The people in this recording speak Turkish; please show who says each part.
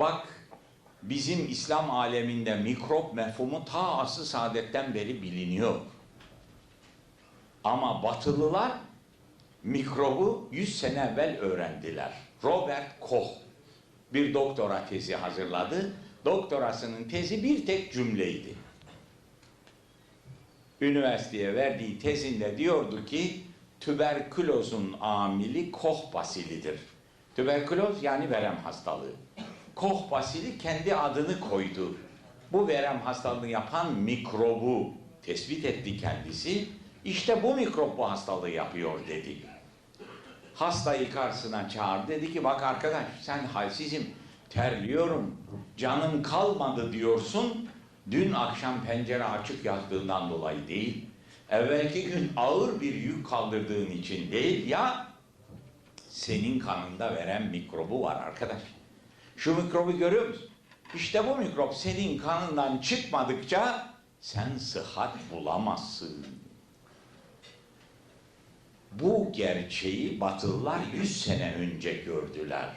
Speaker 1: Bak bizim İslam aleminde mikrop mefhumu ta asr saadetten beri biliniyor. Ama batılılar mikrobu 100 sene evvel öğrendiler. Robert Koch bir doktora tezi hazırladı. Doktorasının tezi bir tek cümleydi. Üniversiteye verdiği tezinde diyordu ki tüberkülozun amili Koch basilidir. Tüberküloz yani verem hastalığı. Koch basili kendi adını koydu. Bu verem hastalığını yapan mikrobu tespit etti kendisi. İşte bu mikrop bu hastalığı yapıyor dedi. Hastayı karşısına çağırdı. Dedi ki bak arkadaş sen halsizim, terliyorum, canım kalmadı diyorsun. Dün akşam pencere açık yattığından dolayı değil. Evvelki gün ağır bir yük kaldırdığın için değil ya senin kanında veren mikrobu var arkadaş. Şu mikrobu görüyor musun? İşte bu mikrop senin kanından çıkmadıkça sen sıhhat bulamazsın. Bu gerçeği Batılılar 100 sene önce gördüler.